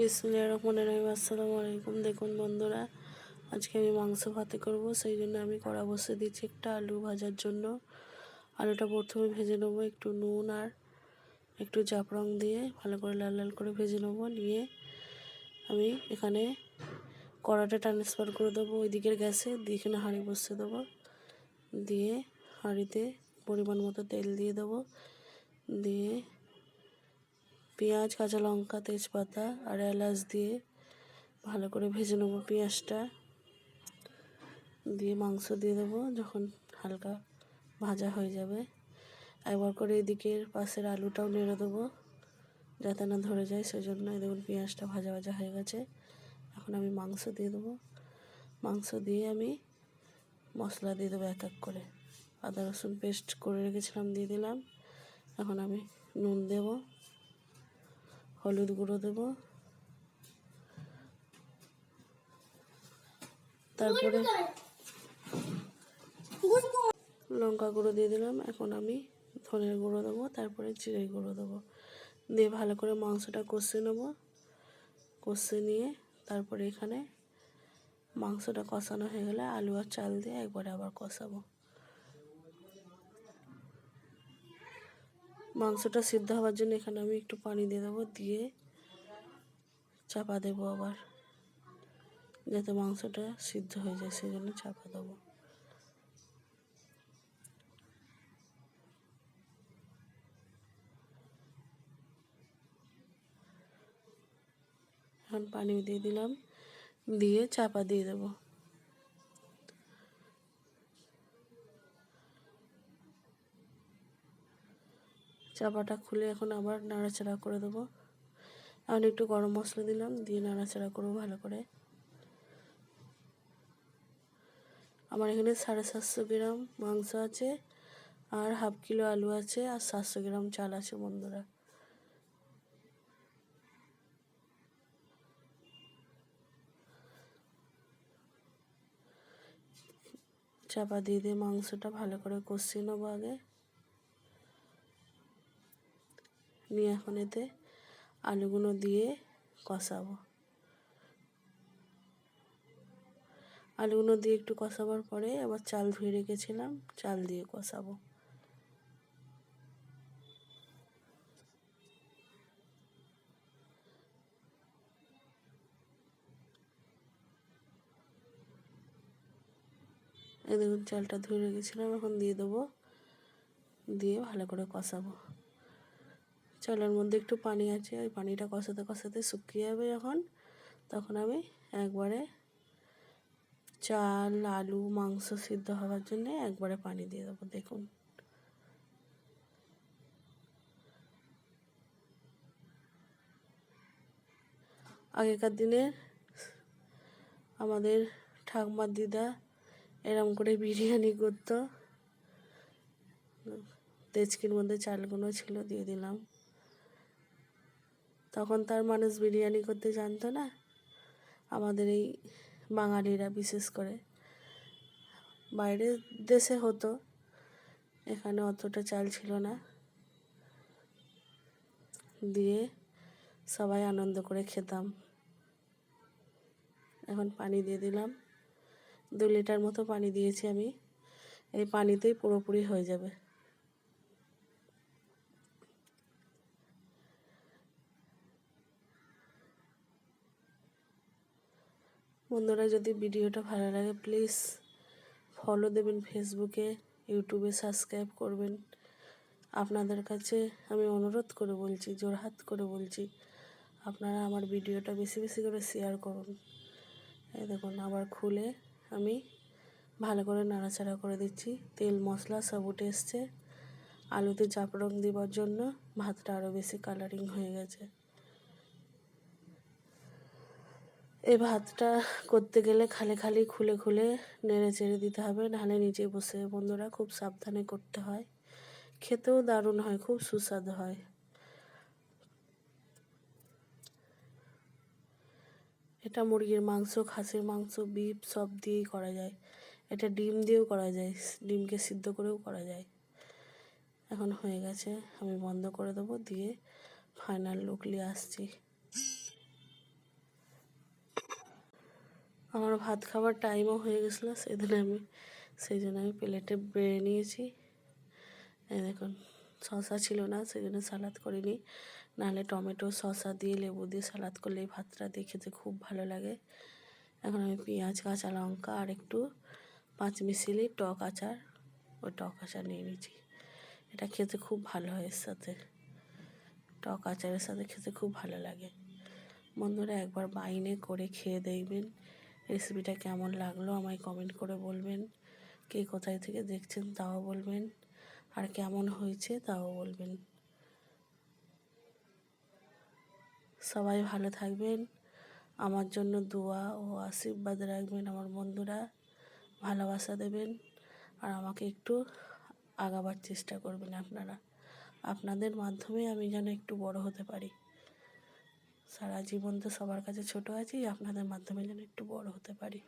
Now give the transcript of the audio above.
বিসমিল্লাহির রহমানির রহিম। আসসালামু আলাইকুম। দেখুন বন্ধুরা, আজকে আমি মাংস ভাতে করব, সেই জন্য আমি কড়া বসে দিচ্ছি একটা আলু ভাজার জন্য। আলুটা প্রথমে ভেজে নেব, একটু নুন আর একটু জাফরং দিয়ে ভালো করে লাল লাল করে ভেজে নেব। নিয়ে আমি এখানে কড়াটা ট্রান্সফার করে দেবো ওই দিকের গ্যাসে, দিয়ে এখানে হাঁড়ি বসিয়ে দেবো। দিয়ে হাঁড়িতে পরিমাণ মতো তেল দিয়ে দেবো। দিয়ে পেঁয়াজ, কাঁচা লঙ্কা, তেজপাতা আর এলাচ দিয়ে ভালো করে ভেজে নেব পেঁয়াজটা। দিয়ে মাংস দিয়ে দেবো যখন হালকা ভাজা হয়ে যাবে। একবার করে এদিকের পাশের আলুটাও নেড়ে দেবো যাতে না ধরে যায় সেই জন্য দেখুন পেঁয়াজটা ভাজা ভাজা হয়ে গেছে। এখন আমি মাংস দিয়ে দেবো। মাংস দিয়ে আমি মশলা দিয়ে দেবো এক এক করে। আদা রসুন পেস্ট করে রেখেছিলাম, দিয়ে দিলাম। এখন আমি নুন দেবো। হলুদ গুঁড়ো দেব। তারপরে লঙ্কা গুঁড়ো দিয়ে দিলাম। এখন আমি ধনের গুঁড়ো দেবো, তারপরে জিরে গুঁড়ো দেবো। দিয়ে ভালো করে মাংসটা কষে নেব। কষে নিয়ে তারপরে এখানে মাংসটা কষানো হয়ে গেলে আলু আর চাল দিয়ে একবারে আবার কষাবো। মাংসটা সিদ্ধ হওয়ার জন্য এখানে আমি একটু পানি দিয়ে দেবো, দিয়ে চাপা দেবো আবার, যাতে মাংসটা সিদ্ধ হয়ে যায় সেই জন্য চাপা দেবো। এখন পানি দিয়ে দিলাম, দিয়ে চাপা দিয়ে দেবো। চাপাটা খুলে এখন আবার নাড়াচাড়া করে দেবো। এখন একটু গরম মশলা দিলাম, দিয়ে নাড়াচাড়া করব ভালো করে। আমার এখানে সাড়ে সাতশো গ্রাম মাংস আছে আর হাফ কিলো আলু আছে আর সাতশো গ্রাম চাল আছে বন্ধুরা। চাপা দিয়ে দিয়ে মাংসটা ভালো করে কষিয়ে নেব আগে। নিয়ে এখন এতে আলুগুলো দিয়ে কষাবো। আলুগুলো দিয়ে একটু কষাবার পরে আবার চাল ধুয়ে রেখেছিলাম, চাল দিয়ে কষাবো। এই দেখুন, চালটা ধুয়ে রেখেছিলাম, এখন দিয়ে দেবো, দিয়ে ভালো করে কষাবো। চালের মধ্যে একটু পানি আছে, ওই পানিটা কষাতে কষাতে শুকিয়ে যাবে যখন। তখন আমি একবারে চাল, আলু, মাংস সিদ্ধ হওয়ার জন্য একবারে পানি দিয়ে দেবো, দেখুন। আগেকার দিনে আমাদের ঠাকুমার দিদা এরম করে বিরিয়ানি করতো। তেজকির মধ্যে চালগুলো ছিল, দিয়ে দিলাম। তখন তার মানুষ বিরিয়ানি করতে জানতো না। আমাদের এই বাঙালিরা বিশেষ করে। বাইরের দেশে হতো। এখানে অতটা চাল ছিল না। দিয়ে সবাই আনন্দ করে খেতাম। এখন পানি দিয়ে দিলাম। দু লিটার মতো পানি দিয়েছি আমি। এই পানিতেই পুরোপুরি হয়ে যাবে। বন্ধুরা, যদি ভিডিওটা ভালো লাগে প্লিজ ফলো দেবেন ফেসবুকে ইউটিউবে সাবস্ক্রাইব করবেন। আপনাদের কাছে আমি অনুরোধ করে বলছি জোরহাত করে বলছি, আপনারা আমার ভিডিওটা বেশি বেশি করে শেয়ার করুন। এই দেখুন, আবার খুলে আমি ভালো করে নাড়াচাড়া করে দিচ্ছি। তেল, মশলা সব উঠে এসছে। আলুতে চাপ রং দেওয়ার জন্য ভাতটা আরও বেশি কালারিং হয়ে গেছে। এই ভাতটা করতে গেলে খালি খালি খুলে খুলে নেড়ে চেড়ে দিতে হবে, নাহলে নিচে বসে বন্ধুরা খুব সাবধানে করতে হয়। খেতেও দারুণ হয়, খুব সুস্বাদু হয়। এটা মুরগির মাংস, খাসির মাংস, বিফ সব দিয়েই করা যায়। এটা ডিম দিয়েও করা যায়, ডিমকে সিদ্ধ করেও করা যায়। এখন হয়ে গেছে, আমি বন্ধ করে দেবো, দিয়ে ফাইনাল লুক নিয়ে আসছি। আমার ভাত খাবার টাইমও হয়ে গেছিল জন্য আমি সেই জন্য আমি প্লেটে বেড়ে নিয়েছি। দেখুন শশা ছিল না সেই জন্য সালাদ করিনি। নাহলে টমেটো শশা দিয়ে লেবু দিয়ে সালাদ করলে এই ভাতটা দিয়ে খেতে খুব ভালো লাগে। এখন আমি পেঁয়াজ, কাঁচা লঙ্কা আর একটু পাঁচ মিশিলি টক আচার, ওই টক আচার নিয়ে নিয়েছি। এটা খেতে খুব ভালো হয় এর সাথে। টক আচারের সাথে খেতে খুব ভালো লাগে। বন্ধুরা, একবার বাইনে করে খেয়ে দেখবেন। রেসিপিটা কেমন লাগল আমায় কমেন্ট করে বলবেন। কে কোথায় থেকে দেখছেন তাও বলবেন। আর কেমন হয়েছে তাও বলবেন। সবাই ভালো থাকবেন। আমার জন্য দোয়া ও আশীর্বাদ রাখবেন আমার বন্ধুরা। ভালোবাসা দেবেন। আর আমাকে একটু আগাবার চেষ্টা করবেন আপনারা। আপনাদের মাধ্যমে আমি যেন একটু বড় হতে পারি। সারা জীবন তো সবার কাছে ছোট আছি আপনাদের মাধ্যমে যেন একটু বড় হতে পারি।